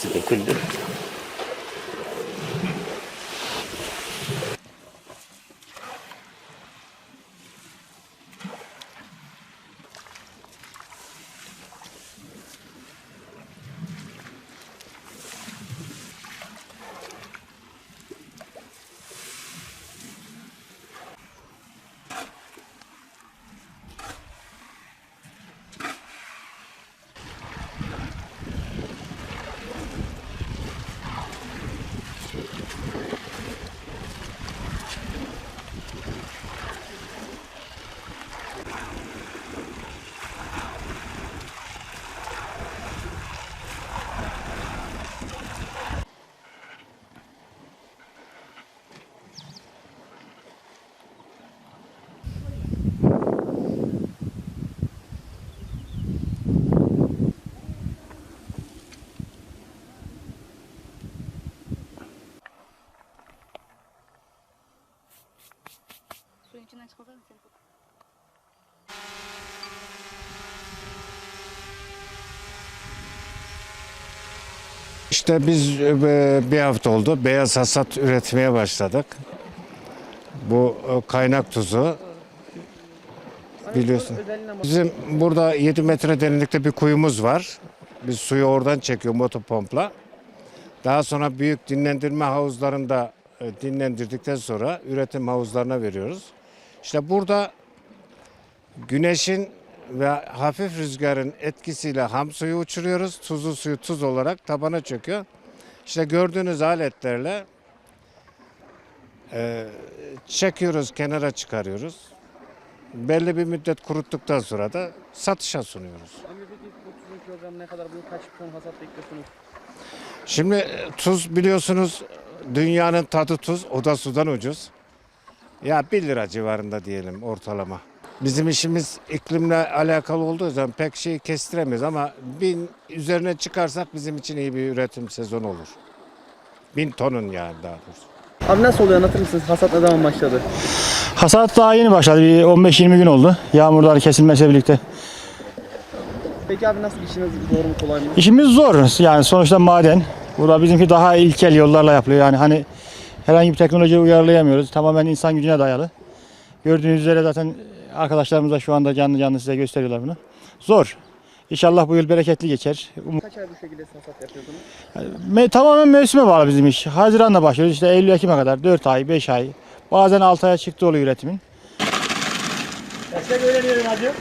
すぐですか。Suyun içinden çıkmasana seni. İşte biz e, bir hafta oldu beyaz hasat üretmeye başladık. Bu e, kaynak tuzu biliyorsun. Bizim burada 7 metre derinlikte bir kuyumuz var. Biz suyu oradan çekiyor motopompla. Daha sonra büyük dinlendirme havuzlarında e, dinlendirdikten sonra üretim havuzlarına veriyoruz. İşte burada güneşin ve hafif rüzgarın etkisiyle ham suyu uçuruyoruz. Tuzlu suyu tuz olarak tabana çöküyor. İşte gördüğünüz aletlerle e, çekiyoruz, kenara çıkarıyoruz. Belli bir müddet kuruttuktan sonra da satışa sunuyoruz. Amca peki bu tuzun kilogramı ne kadar? Bunu kaç ton hasat bekliyorsunuz? Şimdi e, tuz biliyorsunuz dünyanın tadı tuz, o da sudan ucuz. Ya 1 lira civarında diyelim ortalama. Bizim işimiz iklimle alakalı olduğu zaman pek şey kestiremeyiz ama bin üzerine çıkarsak bizim için iyi bir üretim sezonu olur. Bin tonun yani daha doğrusu. Abi nasıl oluyor anlatır mısınız? Hasat ne zaman başladı? Hasat daha yeni başladı. Bir 15-20 gün oldu. Yağmurlar kesilmesiyle birlikte. Peki abi nasıl işiniz zor mu kolay mı? İşimiz zor. Yani sonuçta maden. Burada bizimki daha ilkel yollarla yapılıyor. Yani hani herhangi bir teknolojiye uyarlayamıyoruz. Tamamen insan gücüne dayalı. Gördüğünüz üzere zaten arkadaşlarımız da şu anda canlı canlı size gösteriyorlar bunu. Zor. İnşallah bu yıl bereketli geçer. Um- Kaç ay bu şekilde hasat yapıyordunuz? Me- tamamen mevsime bağlı bizim iş. Haziran'da başlıyoruz. İşte Eylül Ekim'e kadar 4 ay, 5 ay. Bazen 6 aya çıktı oluyor üretimin. Destek öğreniyorum hacı.